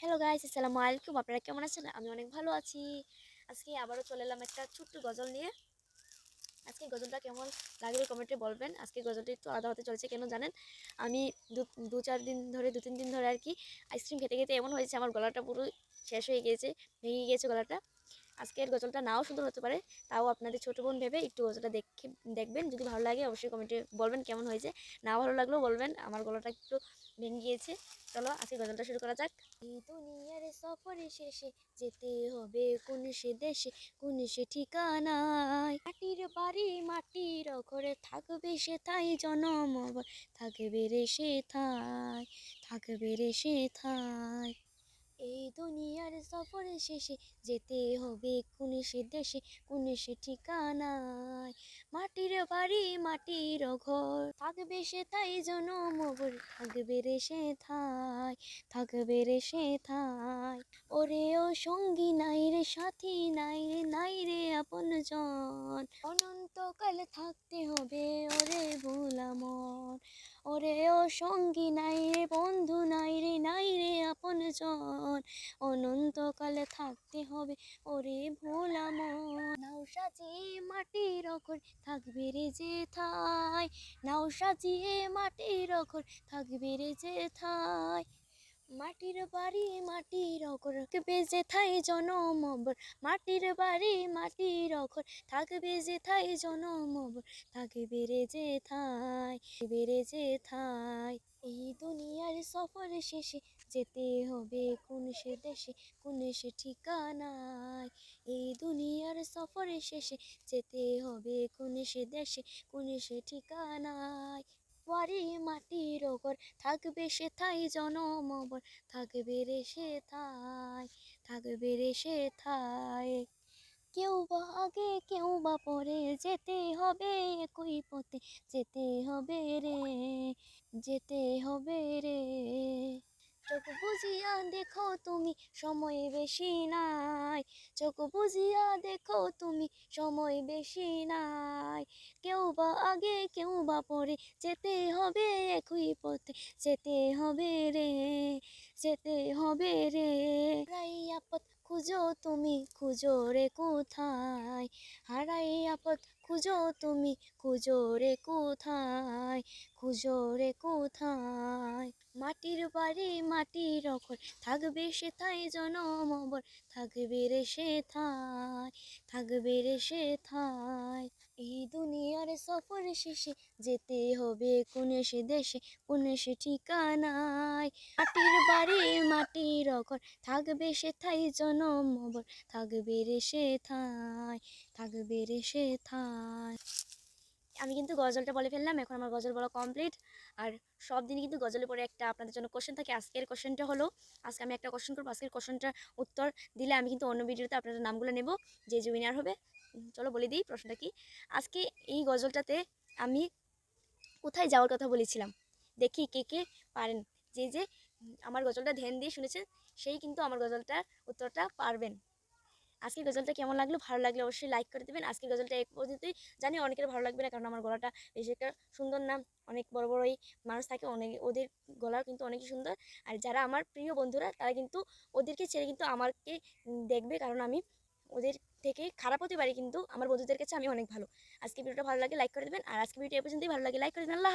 Hello guys, আসসালামু আলাইকুম। আপনারা কেমন আছেন? আমি অনেক ভালো আছি। আজকে আবারও চলে এলাম একটা ছোট্ট গজল নিয়ে। আজকে গজলটা কেমন লাগবে কমেন্টে বলবেন। আজকে গজলটা একটু আলাদা হতে চলছে, কেন জানেন? আমি দু দু চার দিন ধরে, দু তিন দিন ধরে আর কি আইসক্রিম খেতে খেতে এমন হয়েছে, আমার গলাটা পুরো শেষ হয়ে গিয়েছে, ভেঙে গিয়েছে গলাটা। আজকের গজলটা নাও সুন্দর হতে পারে। তাও আপনাদের ছোটো বোন ভেবে একটু গজলটা দেখে, দেখবেন। যদি ভালো লাগে অবশ্যই কমেন্টে বলবেন কেমন হয়েছে। না ভালো লাগলেও বলবেন, আমার গলাটা একটু ভেঙে গিয়েছে। চলো আজকে গজলটা শুরু করা যাক। দুনিয়ার সফরে শেষে যেতে হবে কোন সে দেশে, কোন সে ঠিকানায়? মাটির বাড়ি মাটির ঘরে, থাকবে সে তাই জনম থাকবে রে সে থাই থাকবে রে সে থাই এই দুনিয়ার সফরে শেষে যেতে হবে কোন সে দেশে, কোন সে ঠিকানায়? মাটির বাড়ি, মাটির ঘর, থাকবে সে তাই জনম থাকবে রে সে থাই থাকবে রে সে থাই ওরে ও সঙ্গী নাই রে সাথী নাই রে নাই রে আপন জন অনন্তকাল থাকতে হবে ওরে ভোলামন। ওরে ও সঙ্গী নাই রে বন্ধু রে আপন জন অনন্তকালে থাকতে হবে। ওরে ভোলামন নাও সাজিয়ে মাটির অখর, থাকবে রে যে থাই। নাও সাজিয়ে মাটির অখর, থাকবে রে যে থাই। মাটির বাড়ি, মাটির অঘর থাকবে যে থাই জনমবর মাটির বাড়ি, মাটির অঘর থাকবে যে থাই জনমবর থাকবে রে যে থাই রে যে থাই। এই দুনিয়ার সফর শেষে যেতে হবে কোন সে দেশে, কোন সে ঠিকানায়? এই দুনিয়ার সফরে শেষে যেতে হবে কোন সে দেশে, কোন সে ঠিকানায়? বাড়ি মাটির ওপর থাকবে সে থাই জনমবর থাকবে রে সে থাই থাকবে রে সে থাই কেউ বা আগে কেউ বা পরে যেতে হবে, একই পথে যেতে হবে রে, যেতে হবে রে। দেখো তুমি, সময় বেশি নাই। চোখ বুঝিয়া দেখো তুমি, সময় বেশি নাই। কেউ বা আগে কেউ বা পরে, যেতে হবে একই পথে, যেতে হবে রে, যেতে হবে রে। পথ খুঁজো তুমি, খুঁজো রে কোথায়? হারাইয়া পথ খুঁজো তুমি, খুঁজো রে কোথায়? খুঁজো রে কোথায়? মাটির বাড়ি, মাটির অখর থাকবে সে তাই জনমবর, থাকবে রে সে থাই থাকবে রে সে থাই এই দুনিয়ার সফর শেষে যেতে হবে কোন সে দেশে, কোন সে ঠিকানায়। মাটির বাড়ি, মাটির অঘর, থাকবে সে থাই জনমবর, থাকবে রে সে থাই থাকবে রে সে থাই আমি কিন্তু গজলটা বলে ফেললাম, এখন আমার গজল বলা কমপ্লিট আর সব দিনই কিন্তু গজলের পরে একটা আপনাদের জন্য কোশ্চেন থাকে। আজকের কোশ্চেনটা হলো, আজকে আমি একটা কোশ্চেন করব। আজকের কোশ্চেনটার উত্তর দিলে আমি কিন্তু অন্য ভিডিওতে আপনাদের নামগুলো নেব, যে যে উইনার হবে। চলো বলে দিই প্রশ্নটা কি? আজকে এই গজলটাতে আমি কোথায় যাওয়ার কথা বলেছিলাম? দেখি কে কে পারেন। যে যে আমার গজলটা ধ্যান দিয়ে শুনেছেন, সেই কিন্তু আমার গজলটার উত্তরটা পারবেন। আজকের গজলটা কেমন লাগল? ভালো লাগলে অবশ্যই লাইক করে দেবেন। আজকের গজলটা এক পদ্ধতি জানি অনেকের ভালো লাগবে না, কারণ আমার গলাটা বেশি একটা সুন্দর না। অনেক বড় বড়ই মানুষ থাকে, অনেক ওদের গলাও কিন্তু অনেকই সুন্দর। আর যারা আমার প্রিয় বন্ধুরা, তারা কিন্তু ওদেরকে ছেড়ে কিন্তু আমাকে দেখবে, কারণ আমি ওদের থেকে খারাপ হতে পারি, কিন্তু আমার বন্ধুদের কাছে আমি অনেক ভালো। আজকে ভিডিওটা ভালো লাগে লাইক করে দেবেন। আর আজকে ভিডিও এ পর্যন্তই। ভালো লাগে লাইক করে দেবেন। আল্লাহ